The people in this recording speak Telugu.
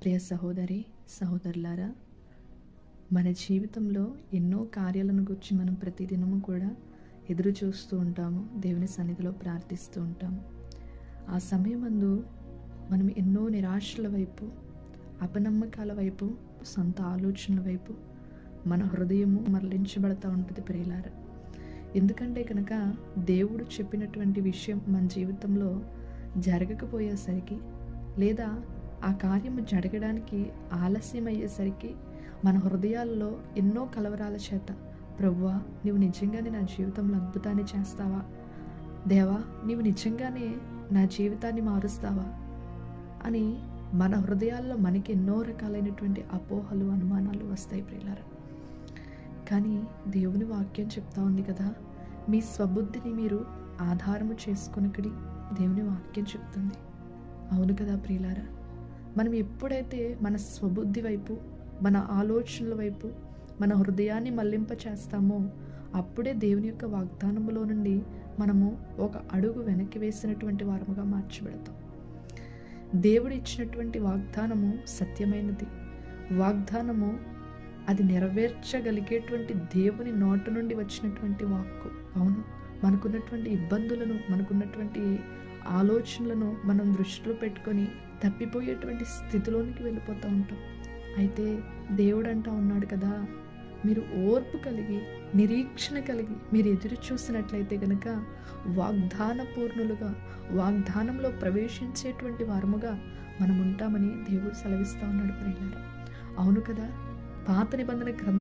ప్రియ సహోదరి సహోదరులారా మన జీవితంలో ఎన్నో కార్యాలను గురించి మనం ప్రతిదినము కూడా ఎదురు చూస్తూ ఉంటాము దేవుని సన్నిధిలో ప్రార్థిస్తూ ఉంటాము. ఆ సమయమందు మనం ఎన్నో నిరాశల వైపు అపనమ్మకాల వైపు సొంత ఆలోచనల వైపు మన హృదయము మరలించబడతా ఉంటుంది ప్రియులారా. ఎందుకంటే కనుక దేవుడు చెప్పినటువంటి విషయం మన జీవితంలో జరగకపోయేసరికి లేదా ఆ కార్యము జరగడానికి ఆలస్యం అయ్యేసరికి మన హృదయాల్లో ఎన్నో కలవరాల చేత ప్రభువా నీవు నిజంగానే నా జీవితంలో అద్భుతాన్ని చేస్తావా? దేవా నీవు నిజంగానే నా జీవితాన్ని మారుస్తావా? అని మన హృదయాల్లో మనకి ఎన్నో రకాలైనటువంటి అపోహలు అనుమానాలు వస్తాయి ప్రియులారా. కానీ దేవుని వాక్యం చెప్తా ఉంది కదా మీ స్వబుద్ధిని మీరు ఆధారము చేసుకొనకడి దేవుని వాక్యం చెప్తుంది. అవును కదా ప్రియులారా. మనం ఎప్పుడైతే మన స్వబుద్ధి వైపు మన ఆలోచనల వైపు మన హృదయాన్ని మళ్ళింప చేస్తామో అప్పుడే దేవుని యొక్క వాగ్దానములో నుండి మనము ఒక అడుగు వెనక్కి వేసినటువంటి వారముగా మార్చబడతాం. దేవుడు ఇచ్చినటువంటి వాగ్దానము సత్యమైనది. వాగ్దానము అది నెరవేర్చగలిగేటువంటి దేవుని నోట నుండి వచ్చినటువంటి వాక్కు. అవును మనకున్నటువంటి ఇబ్బందులను మనకున్నటువంటి ఆలోచనలను మనం దృష్టిలో పెట్టుకొని తప్పిపోయేటువంటి స్థితిలోనికి వెళ్ళిపోతూ ఉంటాం. అయితే దేవుడు అంటా ఉన్నాడు కదా మీరు ఓర్పు కలిగి నిరీక్షణ కలిగి మీరు ఎదురు చూసినట్లయితే కనుక వాగ్దాన పూర్ణులుగా వాగ్దానంలో ప్రవేశించేటువంటి వారముగా మనం ఉంటామని దేవుడు సెలవిస్తూ ఉన్నాడు ప్రియులారా. అవును కదా పాత నిబంధన గ్రంథం